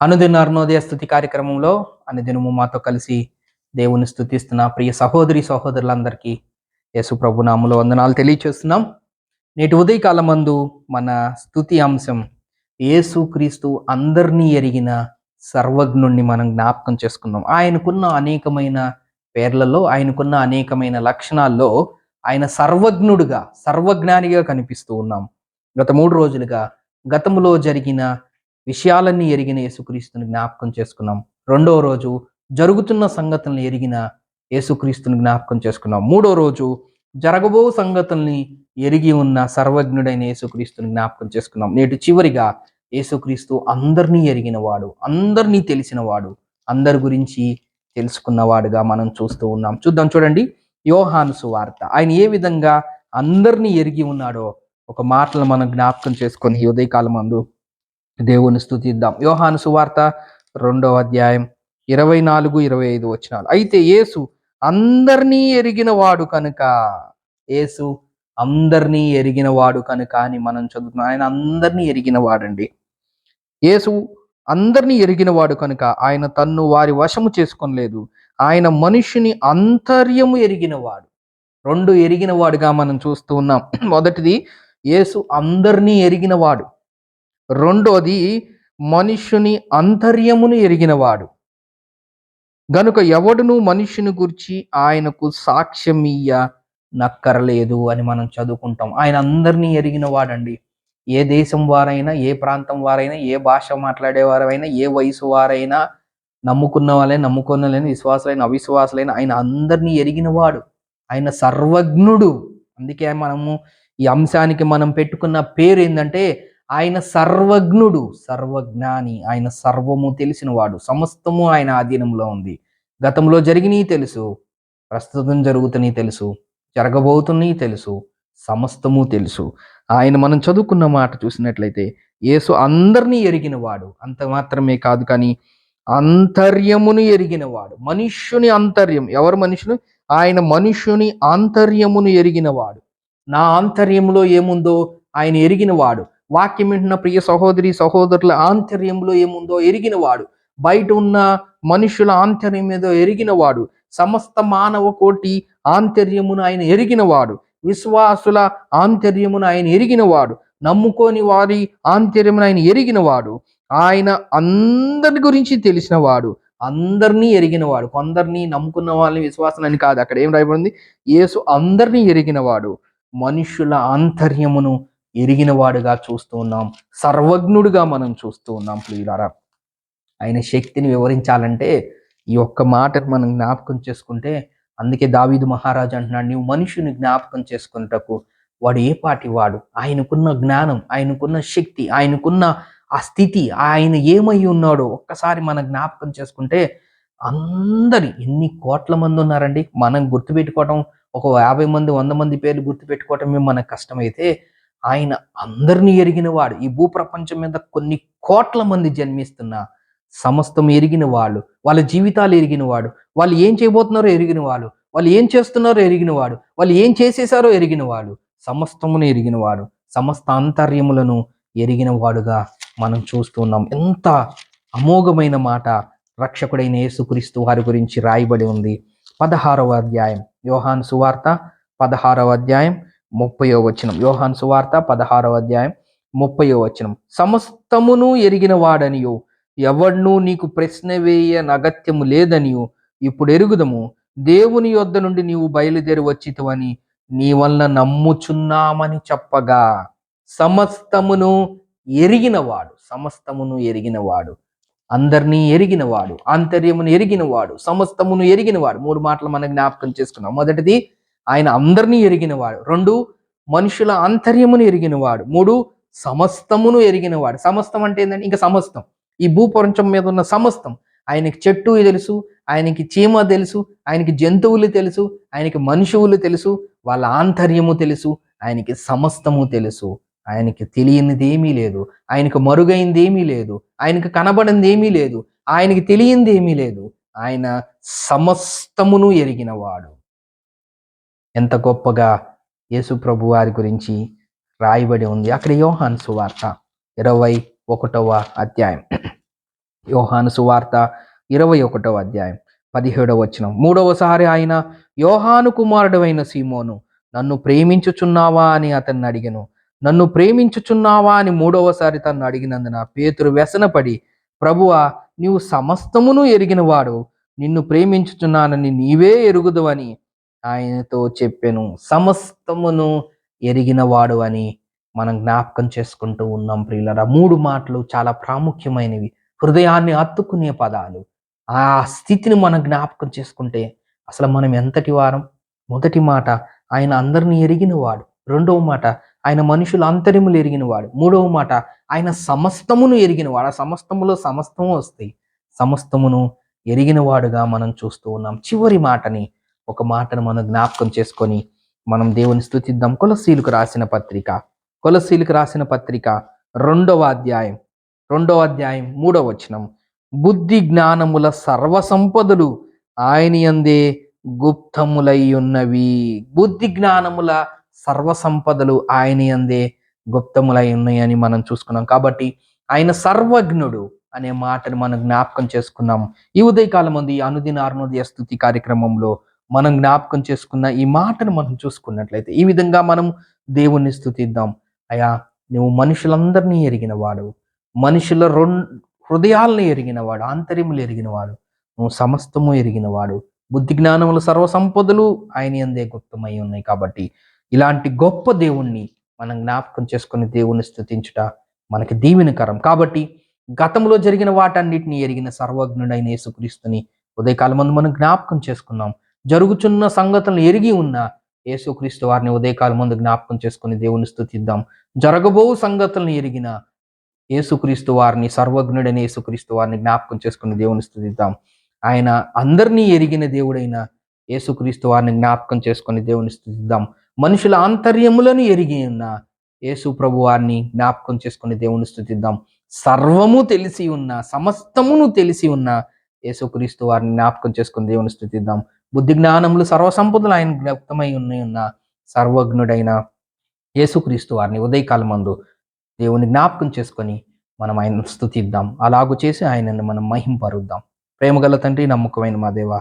అనుదిన అరుణోదయ స్థుతి కార్యక్రమంలో అనుదినము మాతో కలిసి దేవుని స్థుతిస్తున్న ప్రియ సహోదరి సహోదరులందరికీ యేసు ప్రభు వందనాలు తెలియచేస్తున్నాం. నేటి ఉదయకాలం మందు మన స్థుతి అంశం యేసు క్రీస్తు అందరినీ ఎరిగిన సర్వజ్ఞుణ్ణి మనం జ్ఞాపకం చేసుకుందాం. ఆయనకున్న అనేకమైన పేర్లలో ఆయనకున్న అనేకమైన లక్షణాల్లో ఆయన సర్వజ్ఞుడుగా సర్వజ్ఞానిగా కనిపిస్తూ ఉన్నాం. గత మూడు రోజులుగా గతంలో జరిగిన విషయాలన్నీ ఎరిగిన యేసుక్రీస్తుని జ్ఞాపకం చేసుకున్నాం. రెండో రోజు జరుగుతున్న సంగతులను ఎరిగిన యేసుక్రీస్తుని జ్ఞాపకం చేసుకున్నాం. మూడో రోజు జరగబో సంగతుల్ని ఎరిగి ఉన్న సర్వజ్ఞుడైన యేసుక్రీస్తుని జ్ఞాపకం చేసుకున్నాం. నేటి చివరిగా యేసుక్రీస్తు అందరినీ ఎరిగినవాడు అందరినీ తెలిసినవాడు అందరి గురించి తెలుసుకున్నవాడుగా మనం చూస్తూ ఉన్నాం. చూద్దాం చూడండి యోహాను సువార్త. ఆయన ఏ విధంగా అందరినీ ఎరిగి ఉన్నాడో ఒక మాటలు మనం జ్ఞాపకం చేసుకొని ఉదయకాలం అందు దేవుని స్థుతిద్దాం యోహాను సువార్త రెండవ అధ్యాయం ఇరవై నాలుగు ఇరవై ఐదు వచ్చినాలు అయితే యేసు అందరినీ ఎరిగిన వాడు కనుక యేసు అందరినీ ఎరిగిన వాడు కనుక అని మనం చదువుతున్నాం. ఆయన అందరినీ ఎరిగిన వాడండి. యేసు అందరినీ ఎరిగిన వాడు కనుక ఆయన తన్ను వారి వశము చేసుకోలేదు ఆయన మనుషుని అంతర్యము ఎరిగిన వాడు. రెండు ఎరిగిన వాడుగా మనం చూస్తూ ఉన్నాం. మొదటిది యేసు అందరినీ ఎరిగిన వాడు. రెండోది మనుష్యుని అంతర్యమును ఎరిగినవాడు. గనుక ఎవడును మనుష్యుని గురించి ఆయనకు సాక్ష్యమీయ నక్కరలేదు అని మనం చదువుకుంటాం. ఆయన అందరినీ ఎరిగిన వాడండి ఏ దేశం వారైనా ఏ ప్రాంతం వారైనా ఏ భాష మాట్లాడేవారైనా ఏ వయసు వారైనా నమ్ముకున్న వాళ్ళైనా నమ్ముకున్న విశ్వాసులైన అవిశ్వాసులైన ఆయన అందరినీ ఎరిగినవాడు. ఆయన సర్వజ్ఞుడు. అందుకే మనము ఈ అంశానికి మనం పెట్టుకున్న పేరు ఏంటంటే ఆయన సర్వజ్ఞుడు సర్వజ్ఞాని ఆయన సర్వము తెలిసినవాడు సమస్తము ఆయన ఆధీనంలో ఉంది. గతంలో జరిగినవి తెలుసు ప్రస్తుతం జరుగుతున్నాయి తెలుసు జరగబోతున్నాయి తెలుసు సమస్తము తెలుసు. ఆయన మనం చదువుకున్న మాట చూసినట్లయితే యేసు అందరినీ ఎరిగినవాడు. అంత మాత్రమే కాదు కానీ అంతర్యమును ఎరిగినవాడు. మనుష్యుని అంతర్యం. ఎవరు మనుషులు? ఆయన మనుష్యుని ఆంతర్యమును ఎరిగినవాడు. నా ఆంతర్యంలో ఏముందో ఆయన ఎరిగినవాడు. వాక్యం వింటున్న ప్రియ సహోదరి సహోదరుల ఆంతర్యంలో ఏముందో ఎరిగినవాడు. బయట ఉన్న మనుషుల ఆంతర్యం ఏదో ఎరిగినవాడు. సమస్త మానవ కోటి ఆంతర్యమును ఆయన ఎరిగినవాడు. విశ్వాసుల ఆంతర్యమును ఆయన ఎరిగినవాడు. నమ్ముకోని వారి ఆంతర్యమును ఆయన ఎరిగినవాడు. ఆయన అందరి గురించి తెలిసినవాడు. అందరినీ ఎరిగినవాడు. కొందరిని నమ్ముకున్న వాళ్ళని విశ్వాసనని కాదు. అక్కడ ఏం రాయబడింది? యేసు అందరినీ ఎరిగినవాడు. మనుషుల ఆంతర్యమును ఎరిగినవాడుగా చూస్తూ ఉన్నాం. సర్వజ్ఞుడిగా మనం చూస్తూ ఉన్నాం ప్రియులారా. ఆయన శక్తిని వివరించాలంటే ఈ ఒక్క మాటను మనం జ్ఞాపకం చేసుకుంటే అందుకే దావీదు మహారాజు అంటున్నాడు నీవు మనుషుని జ్ఞాపకం చేసుకున్నటకు వాడు ఏ పాటి వాడు? ఆయనకున్న జ్ఞానం ఆయనకున్న శక్తి ఆయనకున్న ఆ స్థితి ఆయన ఏమై ఉన్నాడో ఒక్కసారి మనం జ్ఞాపకం చేసుకుంటే అందరి ఎన్ని కోట్ల మంది ఉన్నారండి? మనం గుర్తుపెట్టుకోవటం ఒక యాభై మంది వంద మంది పేర్లు గుర్తుపెట్టుకోవటమే మనకు కష్టమైతే ఆయన అందరినీ ఎరిగిన వాడు ఈ భూప్రపంచం మీద కొన్ని కోట్ల మంది జన్మిస్తున్న సమస్తం ఎరిగిన వాళ్ళు వాళ్ళ జీవితాలు ఎరిగిన వాడు వాళ్ళు ఏం చేయబోతున్నారో ఎరిగిన వాడు వాళ్ళు ఏం చేస్తున్నారో ఎరిగిన వాడు వాళ్ళు ఏం చేసేసారో ఎరిగిన వాడు సమస్తమును ఎరిగిన వాడు సమస్త అంతర్యములను ఎరిగిన వాడుగా మనం చూస్తున్నాం ఎంత అమోఘమైన మాట రక్షకుడైన యేసుక్రీస్తు వారి గురించి రాయబడి ఉంది. పదహారవ అధ్యాయం. యోహాన్ సువార్త పదహారవ అధ్యాయం ముప్పయో వచనం. యోహాన్ సువార్త పదహారవ అధ్యాయం ముప్పయో వచనం. సమస్తమును ఎరిగిన వాడనియో ఎవడ్నూ నీకు ప్రశ్న వేయ నగత్యము లేదనియో ఇప్పుడు ఎరుగుదము. దేవుని యొద్ద నుండి నీవు బయలుదేరి వచ్చితవని నీ వలన నమ్ముచున్నామని చెప్పగా. సమస్తమును ఎరిగినవాడు సమస్తమును ఎరిగినవాడు అందరినీ ఎరిగినవాడు ఆంతర్యమును ఎరిగినవాడు సమస్తమును ఎరిగినవాడు మూడు మాటలు మనం జ్ఞాపకం చేసుకున్నాం. మొదటిది ఆయన అందరినీ ఎరిగినవాడు. రెండు మనుషుల ఆంతర్యమును ఎరిగినవాడు. మూడు సమస్తమును ఎరిగినవాడు. సమస్తం అంటే ఏంటంటే ఇంకా సమస్తం. ఈ భూప్రపంచం మీద ఉన్న సమస్తం. ఆయనకి చెట్టు తెలుసు ఆయనకి చీమ తెలుసు ఆయనకి జంతువులు తెలుసు ఆయనకి మనుషువులు తెలుసు వాళ్ళ ఆంతర్యము తెలుసు ఆయనకి సమస్తము తెలుసు. ఆయనకి తెలియనిది ఏమీ లేదు. ఆయనకు మరుగైంది ఏమీ లేదు. ఆయనకు కనబడింది ఏమీ లేదు. ఆయనకి తెలియంది ఏమీ లేదు. ఆయన సమస్తమును ఎరిగినవాడు. ఎంత గొప్పగా యేసుప్రభు వారి గురించి రాయబడి ఉంది. అక్కడ యోహాన్ సువార్త ఇరవై ఒకటవ అధ్యాయం. యోహాను సువార్త ఇరవై ఒకటవ అధ్యాయం పదిహేడవ వచనం. మూడవసారి ఆయన యోహాను కుమారుడు అయిన సీమోను నన్ను ప్రేమించుచున్నావా? అని అతన్ని అడిగను. నన్ను ప్రేమించుచున్నావా? అని మూడవసారి తను అడిగినందున పేతురు వ్యసనపడి ప్రభువా నీవు సమస్తమును ఎరిగినవాడు. నిన్ను ప్రేమించుచున్నానని నీవే ఎరుగుదువని ఆయనతో చెప్పాను సమస్తమును ఎరిగినవాడు అని మనం జ్ఞాపకం చేసుకుంటూ ఉన్నాం ప్రియులరా. మూడు మాటలు చాలా ప్రాముఖ్యమైనవి. హృదయాన్ని అత్తుకునే పదాలు. ఆ స్థితిని మనం జ్ఞాపకం చేసుకుంటే అసలు మనం ఎంతటి వారం? మొదటి మాట ఆయన అందరిని ఎరిగినవాడు. రెండవ మాట ఆయన మనుషుల అంతర్యములు ఎరిగినవాడు. మూడవ మాట ఆయన సమస్తమును ఎరిగినవాడు. ఆ సమస్తములో సమస్తము వస్తాయి. సమస్తమును ఎరిగినవాడుగా మనం చూస్తూ ఉన్నాం. చివరి మాటని ఒక మాటను మనం జ్ఞాపకం చేసుకొని మనం దేవుని స్థుతిద్దాం కొలసీలకు రాసిన పత్రిక కొలసీలకు రాసిన పత్రిక రెండవ అధ్యాయం రెండవ అధ్యాయం మూడవ వచనం. బుద్ధి జ్ఞానముల సర్వ సంపదలు ఆయన యందే గుప్తములై ఉన్నవి బుద్ధి జ్ఞానముల సర్వ సంపదలు ఆయన యందే గుప్తములై ఉన్నాయని మనం చూసుకున్నాం. కాబట్టి ఆయన సర్వజ్ఞుడు అనే మాటను మనం జ్ఞాపకం చేసుకున్నాం. ఈ ఉదయకాలం ఉంది ఈ అనుదిన అరుణోదయ స్థుతి కార్యక్రమంలో మనం జ్ఞాపకం చేసుకున్న ఈ మాటను మనం చూసుకున్నట్లయితే ఈ విధంగా మనం దేవుణ్ణి స్థుతిద్దాం అయా నువ్వు మనుషులందరినీ ఎరిగిన వాడు మనుషుల రెండు హృదయాలను ఎరిగినవాడు ఆంతర్యములు ఎరిగినవాడు. నువ్వు సమస్తము ఎరిగినవాడు. బుద్ధి జ్ఞానములు సర్వసంపదలు ఆయన ఎందే గుప్తమై ఉన్నాయి కాబట్టి ఇలాంటి గొప్ప దేవుణ్ణి మనం జ్ఞాపకం చేసుకుని దేవుణ్ణి స్థుతించుట మనకి దీవెనకరం. కాబట్టి గతంలో జరిగిన వాటన్నిటిని ఎరిగిన సర్వజ్ఞుడైన యేసుక్రీస్తుని ఉదయకాలం మనం జ్ఞాపకం చేసుకున్నాం. జరుగుచున్న సంగతులను ఎరిగి ఉన్న యేసుక్రీస్తు వారిని ఉదయకాలం ముందు జ్ఞాపకం చేసుకుని దేవుని స్థుతిద్దాం. జరగబో సంగతులను ఎరిగిన యేసుక్రీస్తు వారిని సర్వజ్ఞుడని యేసుక్రీస్తు వారిని జ్ఞాపకం చేసుకుని దేవుని స్థుతిద్దాం. ఆయన అందరినీ ఎరిగిన దేవుడైన యేసుక్రీస్తు వారిని జ్ఞాపకం చేసుకుని దేవుని స్థుతిద్దాం. మనుషుల ఆంతర్యములను ఎరిగి ఉన్న యేసు ప్రభు వారిని జ్ఞాపకం చేసుకుని దేవుని స్థుతిద్దాం. సర్వము తెలిసి ఉన్న సమస్తమును తెలిసి ఉన్న యేసుక్రీస్తు వారిని జ్ఞాపకం చేసుకుని దేవుని స్థుతిద్దాం. బుద్ధి జ్ఞానములు సర్వసంపదలు ఆయన జ్ఞప్తమై ఉన్న సర్వజ్ఞుడైన యేసుక్రీస్తు వారిని ఉదయకాలమందు దేవుని జ్ఞాపకం చేసుకొని మనం ఆయనను స్థుతిద్దాం అలాగు చేసి ఆయనను మనం మహింపరుద్దాం. ప్రేమగల తండ్రి నమ్మకమైన మా దేవ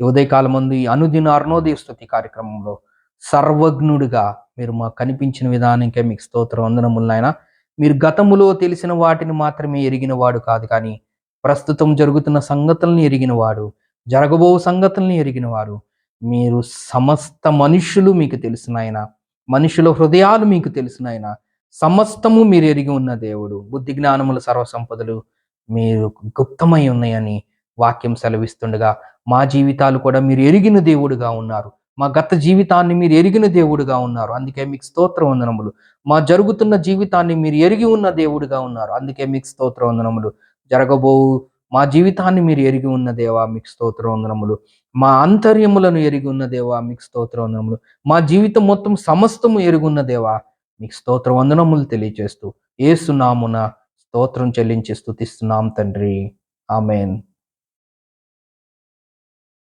ఈ ఉదయకాలం ముందు ఈ అనుదిన అరుణోదయ స్థుతి కార్యక్రమంలో సర్వజ్ఞుడిగా మీరు మాకు కనిపించిన విధానంకే మీకు స్తోత్ర వందనములు మీరు గతములో తెలిసిన వాటిని మాత్రమే ఎరిగిన వాడు కాదు కానీ ప్రస్తుతం జరుగుతున్న సంగతులను ఎరిగిన వాడు జరగబో సంగతుల్ని ఎరిగిన వారు మీరు సమస్త మనుషులు మీకు తెలిసిన ఆయన మనుషుల హృదయాలు మీకు తెలిసిన ఆయన సమస్తము మీరు ఎరిగి ఉన్న దేవుడు. బుద్ధి జ్ఞానముల సర్వసంపదలు మీరు గుప్తమై ఉన్నాయని వాక్యం సెలవిస్తుండగా మా జీవితాలు కూడా మీరు ఎరిగిన దేవుడుగా ఉన్నారు. మా గత జీవితాన్ని మీరు ఎరిగిన దేవుడుగా ఉన్నారు. అందుకే మీకు స్తోత్ర వందనములు. మా జరుగుతున్న జీవితాన్ని మీరు ఎరిగి ఉన్న దేవుడుగా ఉన్నారు. అందుకే మీకు స్తోత్ర వందనములు. జరగబోవు మా జీవితాన్ని మీరు ఎరిగి ఉన్న దేవా మీకు స్తోత్రవందనములు మా అంతర్యములను ఎరిగి ఉన్న దేవా మీకు స్తోత్ర వందనములు. మా జీవితం మొత్తం సమస్తము ఎరుగున్న దేవా మీకు స్తోత్ర వందనములు తెలియజేస్తూ ఏసునామున స్తోత్రం చెల్లించి స్తుతిస్తున్నాం తండ్రి. ఆమెన్.